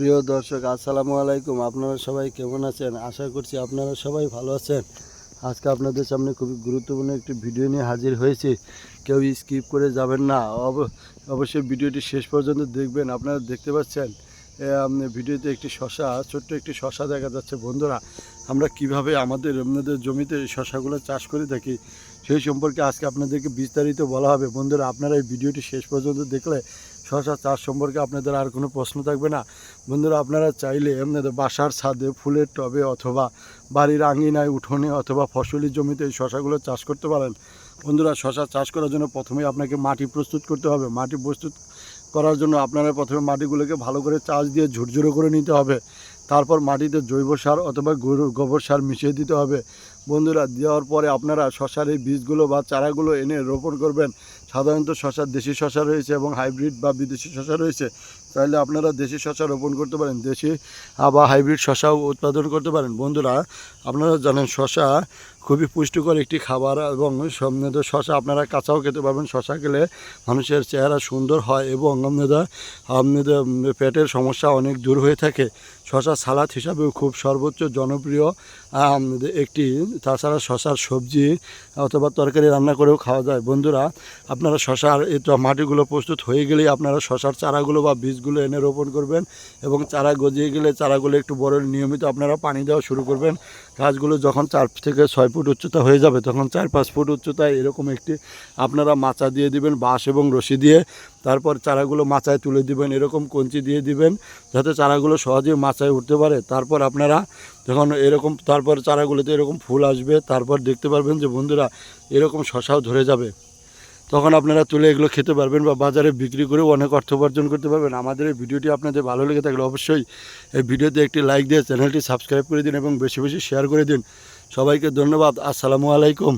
প্রিয় দর্শক, আসসালামু আলাইকুম। আপনারা সবাই কেমন আছেন? আশা করছি আপনারা সবাই ভালো আছেন। আজকে আপনাদের সামনে খুবই গুরুত্বপূর্ণ একটি ভিডিও নিয়ে হাজির হয়েছি। কেউ স্কিপ করে যাবেন না। অব- অবশ্যই ভিডিওটি শেষ পর্যন্ত দেখবেন। আপনারা দেখতে পাচ্ছেন ভিডিওতে একটি শশা, ছোট্ট একটি শশা দেখা যাচ্ছে। বন্ধুরা, আমরা কীভাবে আমাদের আমাদের জমিতে শশাগুলো চাষ করে থাকি, সেই সম্পর্কে আজকে আপনাদেরকে বিস্তারিত বলা হবে। বন্ধুরা, আপনারা এই ভিডিওটি শেষ পর্যন্ত দেখলে শশা চাষ সম্পর্কে আপনাদের আর কোনো প্রশ্ন থাকবে না। বন্ধুরা, আপনারা চাইলে আপনাদের বাসার ছাদে, ফুলের টবে অথবা বাড়ির আঙিনায় উঠোনে অথবা ফসলি জমিতে এই শশাগুলো চাষ করতে পারেন। বন্ধুরা, শশা চাষ করার জন্য প্রথমেই আপনাকে মাটি প্রস্তুত করতে হবে। মাটি প্রস্তুত করার জন্য আপনারা প্রথমে মাটিগুলোকে ভালো করে চাষ দিয়ে ঝুরঝুরো করে নিতে হবে। তারপর মাটিতে জৈব সার অথবা গরু, গোবর সার মিশিয়ে দিতে হবে। বন্ধুরা, দেওয়ার পরে আপনারা শশার এই বীজগুলো বা চারাগুলো এনে রোপণ করবেন। সাধারণত শশার দেশি শশা রয়েছে এবং হাইব্রিড বা বিদেশি শশা রয়েছে। চাইলে আপনারা দেশি শশা রোপণ করতে পারেন, দেশি বা হাইব্রিড শশাও উৎপাদন করতে পারেন। বন্ধুরা, আপনারা জানেন শশা খুবই পুষ্টিকর একটি খাবার এবং সমৃদ্ধ শশা আপনারা কাঁচাও খেতে পারবেন। শশা খেলে মানুষের চেহারা সুন্দর হয় এবং আপনাদের আপনাদের পেটের সমস্যা অনেক দূর হয়ে থাকে। শশা সালাদ হিসাবেও খুব সর্বোচ্চ জনপ্রিয় একটি তাছাড়া শশার সবজি অথবা তরকারি রান্না করেও খাওয়া যায়। বন্ধুরা, আপনারা শশার এই মাটিগুলো প্রস্তুত হয়ে গেলেই আপনারা শশার চারাগুলো বা বীজগুলো এনে রোপণ করবেন এবং চারা গজিয়ে গেলে চারাগুলো একটু বড় নিয়মিত আপনারা পানি দেওয়া শুরু করবেন। গাছগুলো যখন চার থেকে ছয় ফুট উচ্চতা হয়ে যাবে, তখন চার পাঁচ ফুট উচ্চতায় এরকম একটি আপনারা মাচা দিয়ে দিবেন, বাঁশ এবং রশি দিয়ে। তারপর চারাগুলো মাচায় তুলে দিবেন, এরকম কঞ্চি দিয়ে দিবেন, যাতে চারাগুলো সহজেই মাচায় উঠতে পারে। তারপর আপনারা যখন এরকম, তারপর চারাগুলোতে এরকম ফুল আসবে, তারপর দেখতে পারবেন যে বন্ধুরা এরকম শশাও ধরে যাবে। তখন আপনারা তুলে এগুলো খেতে পারবেন বা বাজারে বিক্রি করে অনেক অর্থ উপার্জন করতে পারবেন। আমাদের এই ভিডিওটি আপনাদের ভালো লেগে থাকলে অবশ্যই এই ভিডিওতে একটি লাইক দিয়ে চ্যানেলটি সাবস্ক্রাইব করে দিন এবং বেশি বেশি শেয়ার করে দিন। সবাইকে ধন্যবাদ। আসসালামু আলাইকুম।